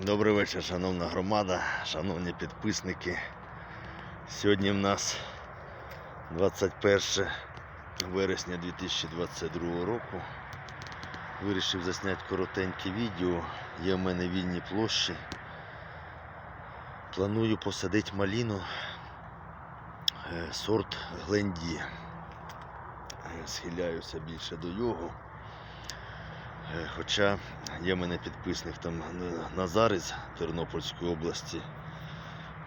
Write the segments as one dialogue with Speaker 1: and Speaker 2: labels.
Speaker 1: Добрий вечір, шановна громада, шановні підписники. Сьогодні в нас 21 вересня 2022 року. Вирішив засняти коротеньке відео. Є в мене вільні площі. Планую посадити маліну е, сорт Гленді. Е, Схиляюся більше до його. Е, Хоча є в мене підписник там Н- Назар із Тернопільської області,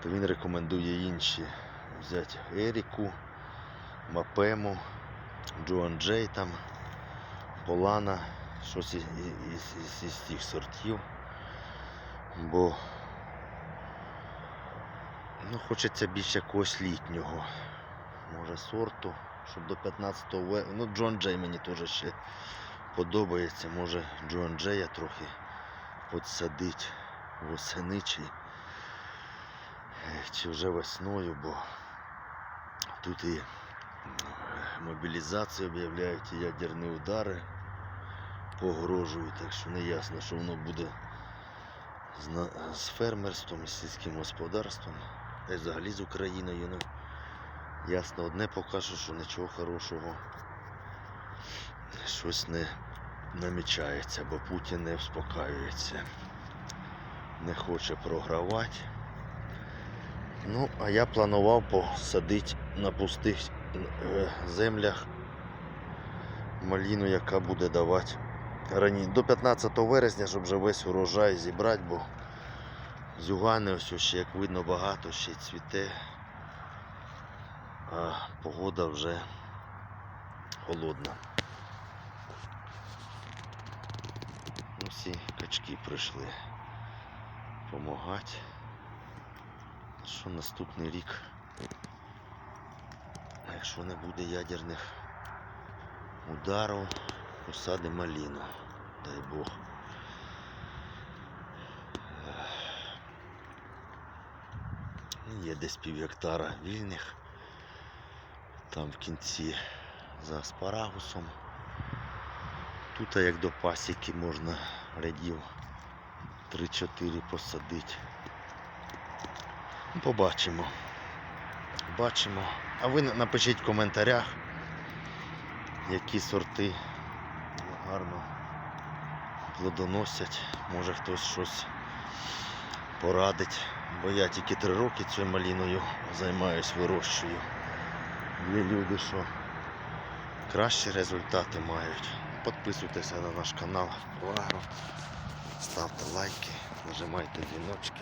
Speaker 1: то він рекомендує інші взяти Еріку, Мапему, Джоан Джей там, Полана, щось із, із, із, із тих сортів. Бо ну, хочеться більше якогось літнього. Може сорту, щоб до 15 ве... Ну, Джон Джей мені теж ще подобається. Може Джон Джея трохи підсадить восени чи, е, чи вже весною, бо тут і мобілізацію об'являють, і ядерні удари погрожують, так що не ясно, що воно буде з, з фермерством і сільським господарством, та й взагалі з Україною. Ну, ясно, одне покаже, що нічого хорошого щось не намічається, бо Путін не вспокаюється, не хоче програвати. Ну, а я планував посадити на пустих е, землях маліну, яка буде давати рані... до 15 вересня, щоб вже весь урожай зібрати, бо зюгани ось ще, як видно, багато ще цвіте, а погода вже холодна. Всі качки прийшли допомагати. Що наступний рік, якщо не буде ядерних ударів, посадимо маліну, дай Бог. Є десь пів гектара вільних. Там в кінці за аспарагусом. Тут як до пасіки можна рядів 3-4 посадити. Побачимо. Бачимо. А ви на- напишіть в коментарях, які сорти гарно плодоносять. Може хтось щось порадить. Бо я тільки три роки цією маліною займаюсь, вирощую. Є люди, що кращі результати мають. Підписуйтеся на наш канал. Агро, ставте лайки, нажимайте дзвіночки.